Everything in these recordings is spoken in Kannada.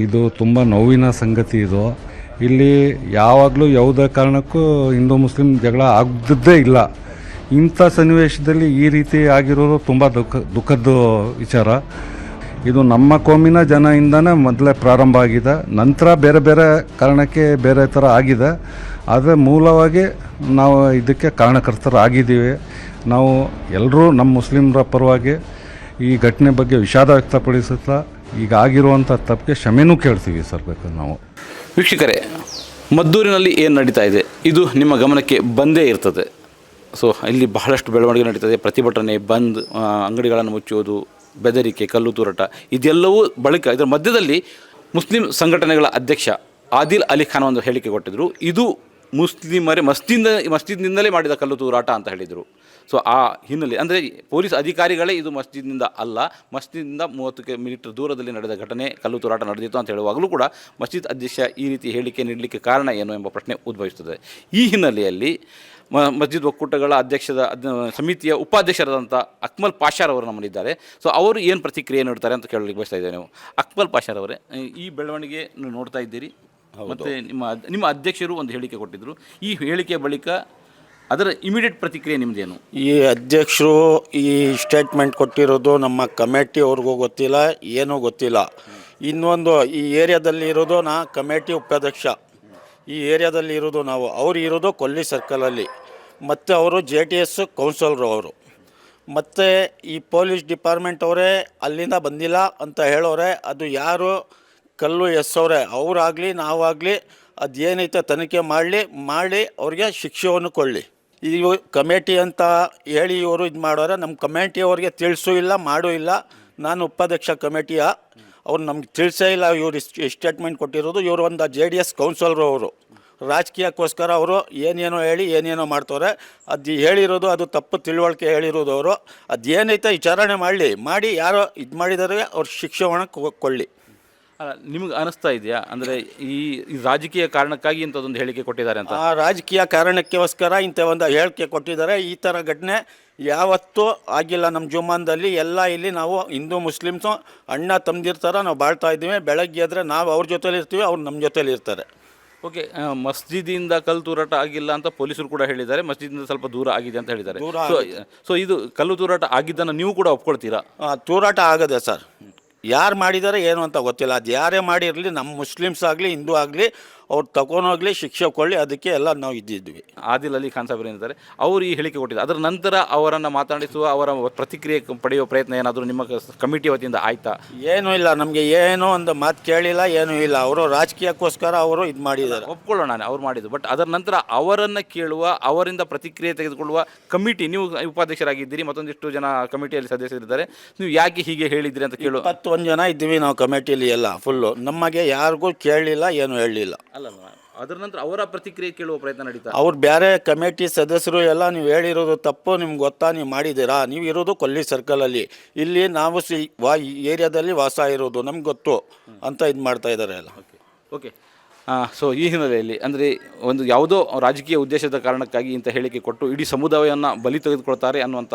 ಇದು ತುಂಬ ನೋವಿನ ಸಂಗತಿ ಇದು. ಇಲ್ಲಿ ಯಾವಾಗಲೂ ಯಾವುದೇ ಕಾರಣಕ್ಕೂ ಹಿಂದೂ ಮುಸ್ಲಿಂ ಜಗಳ ಆಗದ್ದೇ ಇಲ್ಲ. ಇಂಥ ಸನ್ನಿವೇಶದಲ್ಲಿ ಈ ರೀತಿ ಆಗಿರೋದು ತುಂಬ ದುಃಖ ದುಃಖದ ವಿಚಾರ. ಇದು ನಮ್ಮ ಕೋಮಿನ ಜನಯಿಂದನೇ ಮೊದಲೇ ಪ್ರಾರಂಭ ಆಗಿದೆ. ನಂತರ ಬೇರೆ ಬೇರೆ ಕಾರಣಕ್ಕೆ ಬೇರೆ ಥರ ಆಗಿದೆ. ಆದರೆ ಮೂಲವಾಗಿ ನಾವು ಇದಕ್ಕೆ ಕಾರಣಕರ್ತರಾಗಿದ್ದೀವಿ ನಾವು ಎಲ್ಲರೂ ನಮ್ಮ ಮುಸ್ಲಿಮರ ಪರವಾಗಿ ಈ ಘಟನೆ ಬಗ್ಗೆ ವಿಷಾದ ವ್ಯಕ್ತಪಡಿಸುತ್ತಾ ಈಗ ಆಗಿರುವಂಥ ತಪ್ಪಿಗೆ ಕ್ಷಮೆನೂ ಕೇಳ್ತೀವಿ ಸರ್ ಬೇಕಾದ್ರೆ ನಾವು. ವೀಕ್ಷಕರೇ, ಮದ್ದೂರಿನಲ್ಲಿ ಏನು ನಡೀತಾ ಇದೆ? ಇದು ನಿಮ್ಮ ಗಮನಕ್ಕೆ ಬಂದೇ ಇರ್ತದೆ. ಸೊ ಇಲ್ಲಿ ಬಹಳಷ್ಟು ಬೆಳವಣಿಗೆ ನಡೀತದೆ. ಪ್ರತಿಭಟನೆ, ಬಂದ್ ಅಂಗಡಿಗಳನ್ನು ಮುಚ್ಚುವುದು, ಬೆದರಿಕೆ, ಕಲ್ಲು ತೂರಾಟ, ಇದೆಲ್ಲವೂ ಬಳಿಕ ಇದರ ಮಧ್ಯದಲ್ಲಿ ಮುಸ್ಲಿಂ ಸಂಘಟನೆಗಳ ಅಧ್ಯಕ್ಷ ಆದಿಲ್ ಅಲಿ ಖಾನ್ ಒಂದು ಹೇಳಿಕೆ ಕೊಟ್ಟಿದ್ದರು ಇದು ಮುಸ್ಲಿಮರೇ ಮಸ್ತಿಂದ ಮಸ್ಜಿದ್ನಿಂದಲೇ ಮಾಡಿದ ಕಲ್ಲು ತೂರಾಟ ಅಂತ ಹೇಳಿದರು. ಸೊ ಆ ಹಿನ್ನೆಲೆ, ಅಂದರೆ ಪೊಲೀಸ್ ಅಧಿಕಾರಿಗಳೇ ಇದು ಮಸ್ಜಿದ್ನಿಂದ ಅಲ್ಲ, ಮಸ್ಜಿದ್ನಿಂದ ಮೂವತ್ತು ಮೀಟರ್ ದೂರದಲ್ಲಿ ನಡೆದ ಘಟನೆ, ಕಲ್ಲು ತೂರಾಟ ನಡೆದಿತ್ತು ಅಂತ ಹೇಳುವಾಗಲೂ ಕೂಡ ಮಸ್ಜಿದ್ ಅಧ್ಯಕ್ಷ ಈ ರೀತಿ ಹೇಳಿಕೆ ನೀಡಲಿಕ್ಕೆ ಕಾರಣ ಏನು ಎಂಬ ಪ್ರಶ್ನೆ ಉದ್ಭವಿಸುತ್ತದೆ. ಈ ಹಿನ್ನೆಲೆಯಲ್ಲಿ ಮಸ್ಜಿದ್ ಒಕ್ಕೂಟಗಳ ಅಧ್ಯಕ್ಷದ ಸಮಿತಿಯ ಉಪಾಧ್ಯಕ್ಷರಾದಂಥ ಅಕ್ಮಲ್ ಪಾಷಾರ್ ಅವರು ನಮ್ಮಲ್ಲಿದ್ದಾರೆ. ಸೊ ಅವರು ಏನು ಪ್ರತಿಕ್ರಿಯೆ ನೀಡ್ತಾರೆ ಅಂತ ಕೇಳಲಿಕ್ಕೆ ಬಯಸ್ತಾ ಇದ್ದೇವೆ ನೀವು ಅಕ್ಮಲ್ ಪಾಷಾರ್ ಅವರೇ, ಈ ಬೆಳವಣಿಗೆ ನೋಡ್ತಾ ಇದ್ದೀರಿ? ಮತ್ತು ನಿಮ್ಮ ನಿಮ್ಮ ಅಧ್ಯಕ್ಷರು ಒಂದು ಹೇಳಿಕೆ ಕೊಟ್ಟಿದ್ದರು ಈ ಹೇಳಿಕೆ ಬಳಿಕ ಅದರ ಇಮಿಡಿಯೇಟ್ ಪ್ರತಿಕ್ರಿಯೆ ನಿಮ್ಮದೇನು ಈ ಅಧ್ಯಕ್ಷರು ಈ ಸ್ಟೇಟ್ಮೆಂಟ್ ಕೊಟ್ಟಿರೋದು ನಮ್ಮ ಕಮಿಟಿ ಅವ್ರಿಗೂ ಗೊತ್ತಿಲ್ಲ ಏನೂ ಗೊತ್ತಿಲ್ಲ. ಇನ್ನೊಂದು ಈ ಏರಿಯಾದಲ್ಲಿ ಇರೋದು ನಾ ಕಮಿಟಿ ಉಪಾಧ್ಯಕ್ಷ. ಈ ಏರಿಯಾದಲ್ಲಿ ಇರೋದು ನಾವು. ಅವ್ರು ಇರೋದು ಕೊಲ್ಲಿ ಸರ್ಕಲಲ್ಲಿ ಮತ್ತು ಅವರು ಜೆ ಟಿ ಎಸ್ ಕೌನ್ಸಲರು ಅವರು. ಮತ್ತು ಈ ಪೊಲೀಸ್ ಡಿಪಾರ್ಟ್ಮೆಂಟ್ ಅವರೇ ಅಲ್ಲಿಂದ ಬಂದಿಲ್ಲ ಅಂತ ಹೇಳೋರೆ ಅದು ಯಾರು ಕಲ್ಲು ಎಸ್ ಅವರೇ ಅವರಾಗಲಿ, ನಾವಾಗಲಿ ಅದೇನೈತೆ ತನಿಖೆ ಮಾಡಲಿ ಮಾಡಿ ಅವ್ರಿಗೆ ಶಿಕ್ಷೆಯನ್ನು ಕೊಡಲಿ. ಇವು ಕಮಿಟಿ ಅಂತ ಹೇಳಿ ಇವರು ಇದು ಮಾಡೋರೆ ನಮ್ಮ ಕಮಿಟಿಯವ್ರಿಗೆ ತಿಳಿಸೂ ಇಲ್ಲ, ಮಾಡೂ ಇಲ್ಲ. ನಾನು ಉಪಾಧ್ಯಕ್ಷ ಕಮಿಟಿಯ, ಅವ್ರು ನಮ್ಗೆ ತಿಳಿಸೇ ಇಲ್ಲ, ಇವರು ಸ್ಟೇಟ್ಮೆಂಟ್ ಕೊಟ್ಟಿರೋದು. ಇವರು ಒಂದು ಜೆ ಡಿ ಎಸ್ ಕೌನ್ಸಿಲರು ಅವರು. ರಾಜಕೀಯಕ್ಕೋಸ್ಕರ ಅವರು ಏನೇನೋ ಹೇಳಿ, ಏನೇನೋ ಮಾಡ್ತವ್ರೆ. ಅದು ಹೇಳಿರೋದು, ಅದು ತಪ್ಪು ತಿಳುವಳಿಕೆ ಹೇಳಿರೋದು ಅವರು. ಅದೇನೈತೆ ವಿಚಾರಣೆ ಮಾಡಲಿ, ಮಾಡಿ ಯಾರೋ ಇದು ಮಾಡಿದರೆ, ಅವ್ರ ಶಿಕ್ಷಣ ಕೊಳ್ಳಿ ನಿಮ್ಗೆ ಅನಿಸ್ತಾ ಇದೆಯಾ? ಅಂದರೆ ಈ ಈ ರಾಜಕೀಯ ಕಾರಣಕ್ಕಾಗಿ ಇಂಥದ್ದೊಂದು ಹೇಳಿಕೆ ಕೊಟ್ಟಿದ್ದಾರೆ ಅಂತ. ಆ ರಾಜಕೀಯ ಕಾರಣಕ್ಕೋಸ್ಕರ ಇಂಥ ಒಂದು ಹೇಳಿಕೆ ಕೊಟ್ಟಿದ್ದಾರೆ. ಈ ಥರ ಘಟನೆ ಯಾವತ್ತೂ ಆಗಿಲ್ಲ ನಮ್ಮ ಜುಮಾನ್ದಲ್ಲಿ ಎಲ್ಲ ಇಲ್ಲಿ ನಾವು ಹಿಂದೂ ಮುಸ್ಲಿಮ್ಸು ಅಣ್ಣ ತಮ್ಮದಿರ ಥರ ನಾವು ಬಾಳ್ತಾ ಇದ್ದೀವಿ. ಬೆಳಗ್ಗೆ ಆದರೆ ನಾವು ಅವ್ರ ಜೊತೇಲಿ ಇರ್ತೀವಿ ಅವ್ರು ನಮ್ಮ ಜೊತೇಲಿ ಇರ್ತಾರೆ. ಓಕೆ ಮಸ್ಜಿದಿಂದ ಕಲ್ಲು ತೂರಾಟ ಆಗಿಲ್ಲ ಅಂತ ಪೊಲೀಸರು ಕೂಡ ಹೇಳಿದ್ದಾರೆ. ಮಸ್ಜಿದಿಂದ ಸ್ವಲ್ಪ ದೂರ ಆಗಿದೆ ಅಂತ ಹೇಳಿದ್ದಾರೆ. ದೂರ ಸೊ ಸೊ ಇದು ಕಲ್ಲು ತೂರಾಟ ಆಗಿದ್ದನ್ನು ನೀವು ಕೂಡ ಒಪ್ಕೊಳ್ತೀರಾ? ಆ, ತೂರಾಟ ಆಗದೆ ಸರ್. ಯಾರು ಮಾಡಿದ್ದಾರೆ ಏನು ಅಂತ ಗೊತ್ತಿಲ್ಲ. ಅದು ಯಾರೇ ಮಾಡಿರಲಿ ನಮ್ಮ ಮುಸ್ಲಿಮ್ಸ್ ಆಗಲಿ ಹಿಂದೂ ಆಗಲಿ ಅವ್ರು ತಗೊಂಡೋಗ್ಲಿ ಶಿಕ್ಷೆ ಕೊಳ್ಳಿ ಅದಕ್ಕೆ ಎಲ್ಲ ನಾವು ಇದ್ದಿದ್ವಿ. ಆದಿಲ್ ಅಲಿ ಖಾನ್ ಸಾಹೇಬರು ಏನಿದ್ದಾರೆ ಅವರು ಈ ಹೇಳಿಕೆ ಕೊಟ್ಟಿದ್ದಾರೆ. ಅದರ ನಂತರ ಅವರನ್ನು ಮಾತನಾಡಿಸುವ ಅವರ ಪ್ರತಿಕ್ರಿಯೆ ಪಡೆಯುವ ಪ್ರಯತ್ನ ಏನಾದರೂ ನಿಮ್ಮ ಕಮಿಟಿ ವತಿಯಿಂದ ಆಯ್ತಾ? ಏನೂ ಇಲ್ಲ ನಮಗೆ ಏನೋ ಒಂದು ಮಾತು ಕೇಳಿಲ್ಲ ಏನೂ ಇಲ್ಲ. ಅವರು ರಾಜಕೀಯಕ್ಕೋಸ್ಕರ ಅವರು ಇದು ಮಾಡಿದ್ದಾರೆ. ಒಪ್ಕೊಳ್ಳೋಣ ನಾನು ಅವ್ರು ಮಾಡಿದ್ದು. ಬಟ್ ಅದರ ನಂತರ ಅವರನ್ನು ಕೇಳುವ ಅವರಿಂದ ಪ್ರತಿಕ್ರಿಯೆ ತೆಗೆದುಕೊಳ್ಳುವ ಕಮಿಟಿ ನೀವು ಉಪಾಧ್ಯಕ್ಷರಾಗಿದ್ದೀರಿ ಮತ್ತೊಂದಿಷ್ಟು ಜನ ಕಮಿಟಿಯಲ್ಲಿ ಸದಸ್ಯರಿದ್ದಾರೆ. ನೀವು ಯಾಕೆ ಹೀಗೆ ಹೇಳಿದ್ರಿ ಅಂತ ಕೇಳುವ ಇಪ್ಪತ್ತೊಂದು ಜನ ಇದ್ದೀವಿ ನಾವು ಕಮಿಟಿಯಲ್ಲಿ ಎಲ್ಲ ಫುಲ್ಲು ನಮಗೆ ಯಾರಿಗೂ ಕೇಳಲಿಲ್ಲ ಏನು ಹೇಳಲಿಲ್ಲ. ಅಲ್ಲ ಅದರ ನಂತರ ಅವರ ಪ್ರತಿಕ್ರಿಯೆ ಕೇಳುವ ಪ್ರಯತ್ನ ನಡೀತಾ ಅವ್ರು ಬೇರೆ ಕಮಿಟಿ ಸದಸ್ಯರು ಎಲ್ಲ ನೀವು ಹೇಳಿರೋದು ತಪ್ಪು ನಿಮ್ಗೆ ಗೊತ್ತಾ ನೀವು ಮಾಡಿದ್ದೀರಾ? ನೀವು ಇರೋದು ಕೊಲ್ಲಿ ಸರ್ಕಲಲ್ಲಿ ಇಲ್ಲಿ ನಾವು ಸಿ ವಾ ಈ ಏರಿಯಾದಲ್ಲಿ ವಾಸ ಇರೋದು ನಮ್ಗೆ ಗೊತ್ತು ಅಂತ ಇದು ಮಾಡ್ತಾ ಇದ್ದಾರೆ ಎಲ್ಲ. ಓಕೆ ಓಕೆ ಸೊ ಈ ಹಿನ್ನೆಲೆಯಲ್ಲಿ, ಅಂದರೆ ಒಂದು ಯಾವುದೋ ರಾಜಕೀಯ ಉದ್ದೇಶದ ಕಾರಣಕ್ಕಾಗಿ ಇಂಥ ಹೇಳಿಕೆ ಕೊಟ್ಟು ಇಡೀ ಸಮುದಾಯವನ್ನು ಬಲಿ ತೆಗೆದುಕೊಳ್ತಾರೆ ಅನ್ನುವಂಥ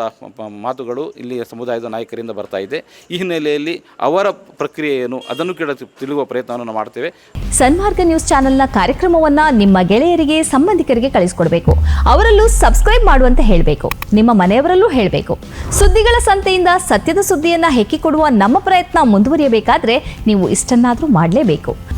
ಮಾತುಗಳು ಇಲ್ಲಿ ಸಮುದಾಯದ ನಾಯಕರಿಂದ ಬರ್ತಾ ಇದೆ. ಈ ಹಿನ್ನೆಲೆಯಲ್ಲಿ ಅವರ ಪ್ರಕ್ರಿಯೆ ಏನು, ಅದನ್ನು ತಿ- ತಿಳಿಯುವ ಪ್ರಯತ್ನವನ್ನು ನಾವು ಮಾಡ್ತೇವೆ. ಸನ್ಮಾರ್ಗ ನ್ಯೂಸ್ ಚಾನೆಲ್ನ ಕಾರ್ಯಕ್ರಮವನ್ನು ನಿಮ್ಮ ಗೆಳೆಯರಿಗೆ, ಸಂಬಂಧಿಕರಿಗೆ ಕಳಿಸಿಕೊಡಬೇಕು. ಅವರಲ್ಲೂ ಸಬ್ಸ್ಕ್ರೈಬ್ ಮಾಡುವಂತೆ ಹೇಳಬೇಕು. ನಿಮ್ಮ ಮನೆಯವರಲ್ಲೂ ಹೇಳಬೇಕು. ಸುದ್ದಿಗಳ ಸಂತೆಯಿಂದ ಸತ್ಯದ ಸುದ್ದಿಯನ್ನು ಹೆಕ್ಕಿಕೊಡುವ ನಮ್ಮ ಪ್ರಯತ್ನ ಮುಂದುವರಿಯಬೇಕಾದ್ರೆ ನೀವು ಇಷ್ಟನ್ನಾದರೂ ಮಾಡಲೇಬೇಕು.